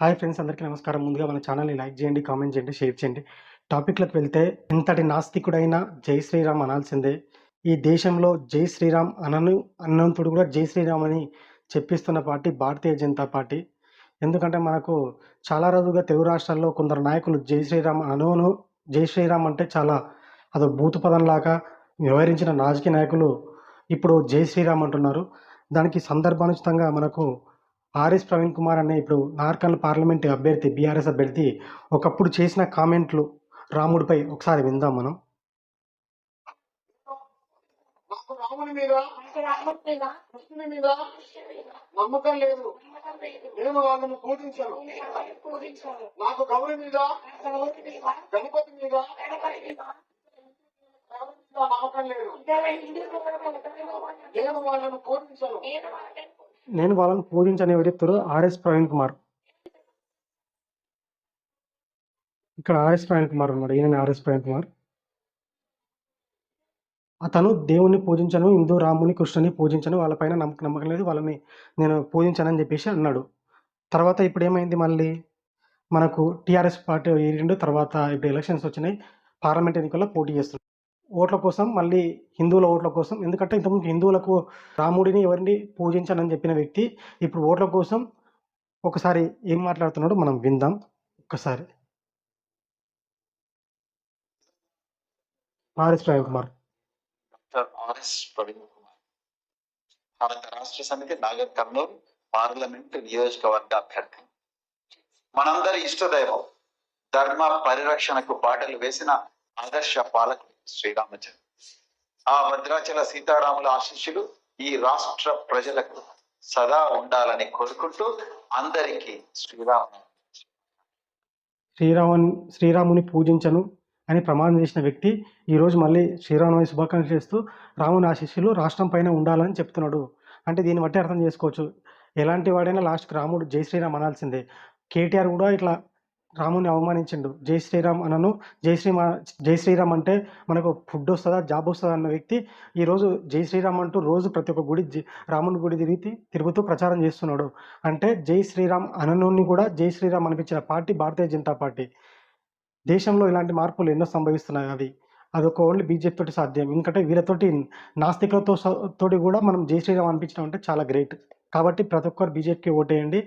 Hi friends అందరికీ నమస్కారం. ముందుగా మన ఛానల్‌ని లైక్ చేయండి, కామెంట్ చేయండి, షేర్ చేయండి. టాపిక్‌లోకి వెళ్తే ఎంతటి నాస్తికుడైనా జై శ్రీరామ్ అనాల్సిందే. ఈ దేశంలో జై శ్రీరామ్ అనను అన్నంతుడు కూడా జై శ్రీరామ్ అని చెప్పిస్తున్న పార్టీ భారతీయ జనతా పార్టీ. ఎందుకంటే మనకు చాలా రోజులుగా తెలుగు రాష్ట్రాల్లో కొందరు నాయకులు జై శ్రీరామ్ అనూను జై శ్రీరామ్ అంటే చాలా అదో భూతపదంలాగా వ్యవహరించిన రాజకీయ నాయకులు ఇప్పుడు జై శ్రీరామ్ అంటున్నారు. దానికి సందర్భానుచితంగా మనకు ఆర్ఎస్ ప్రవీణ్ కుమార్ అనే ఇప్పుడు నార్కల్ పార్లమెంట్ అభ్యర్థి బీఆర్ఎస్ అభ్యర్థి ఒకప్పుడు చేసిన కామెంట్లు రాముడిపై ఒకసారి విందాం మనం. రాముని మీద రాముడి మీద కృష్ణుని మీద నమ్మకం లేదు. నేను వాళ్ళను పూజించాను. నాకు గౌరి మీద గణపతి మీద నమ్మకం లేదు. నేను వాళ్ళను పూజించాను. నేను వాళ్ళని నేను పూజించని చెప్తారు ఆర్ఎస్ ప్రవీణ్ కుమార్. ఇక్కడ ఆర్ఎస్ ప్రవీణ్ కుమార్ ఉన్నాడు. ఈయన ఆర్ఎస్ ప్రవీణ్ కుమార్. అతను దేవుణ్ణి పూజించను, హిందూ రాముని, కృష్ణుని పూజించను. వాళ్ళపైన నమ్మకం నమ్మకం లేదు. వాళ్ళని నేను పూజించనని చెప్పేసి అన్నాడు. తర్వాత ఇప్పుడు ఏమైంది మళ్ళీ మనకు టీఆర్ఎస్ పార్టీ ఈ రెండు తర్వాత ఇప్పుడు ఎలక్షన్స్ వచ్చినాయి. పార్లమెంట్ ఎన్నికల్లో పోటీ చేస్తున్నాడు ఓట్ల కోసం మళ్ళీ హిందువుల ఓట్ల కోసం. ఎందుకంటే ఇంతకుముందు హిందువులకు రాముడిని ఎవరిని పూజించాలని చెప్పిన వ్యక్తి ఇప్పుడు ఓట్ల కోసం ఒకసారి ఏం మాట్లాడుతున్నాడో మనం విందాం. ఒక్కసారి. ఆర్ఎస్ ప్రవీణ్ కుమార్. ఆర్ఎస్ ప్రవీణ్ కుమార్. భారత రాష్ట్ర సమితి నాగర్ కర్నూలు పార్లమెంట్ నియోజకవర్గ అభ్యర్థి. మనందరి ఇష్టదైవం ధర్మ పరిరక్షణకు బాటలు వేసిన ఆదర్శ పాలకుడు. శ్రీరామచంద్ర ఆ భద్రాచల సీతారాముల ఆశీస్సులు ఈ రాష్ట్ర ప్రజలకు సదా ఉండాలని కోరుకుంటూ అందరికీ శ్రీరామ శ్రీరాముని శ్రీరాముని పూజించను అని ప్రమాణం చేసిన వ్యక్తి ఈరోజు మళ్ళీ శ్రీరామనవమి శుభాకాంక్షలు చేస్తూ రాముని ఆశీస్సులు రాష్ట్రం పైన ఉండాలని చెప్తున్నాడు. అంటే దీన్ని బట్టి అర్థం చేసుకోవచ్చు. ఎలాంటి వాడైనా లాస్ట్‌కి రాముడు జై శ్రీరామ్ అనాల్సిందే. కేటీఆర్ కూడా ఇట్లా రాముని అవమానించిండు. జై శ్రీరామ్ అనను జై శ్రీ జై శ్రీరామ్ అంటే మనకు ఫుడ్ వస్తుందా జాబ్ వస్తుందా అన్న వ్యక్తి ఈరోజు జై శ్రీరామ్ అంటూ రోజు ప్రతి ఒక్క గుడి రాముని గుడి తిరిగి తిరుగుతూ ప్రచారం చేస్తున్నాడు. అంటే జై శ్రీరామ్ అననుని కూడా జై శ్రీరామ్ అనిపించిన పార్టీ భారతీయ జనతా పార్టీ. దేశంలో ఇలాంటి మార్పులు ఎన్నో సంభవిస్తున్నాయి అది అదొక ఓన్లీ బీజేపీ తోటి సాధ్యం. ఎందుకంటే వీళ్ళతోటి నాస్తికులతో తోటి కూడా మనం జై శ్రీరామ్ అనిపించడం అంటే చాలా గ్రేట్. కాబట్టి ప్రతి ఒక్కరు బీజేపీకి ఓటేయండి.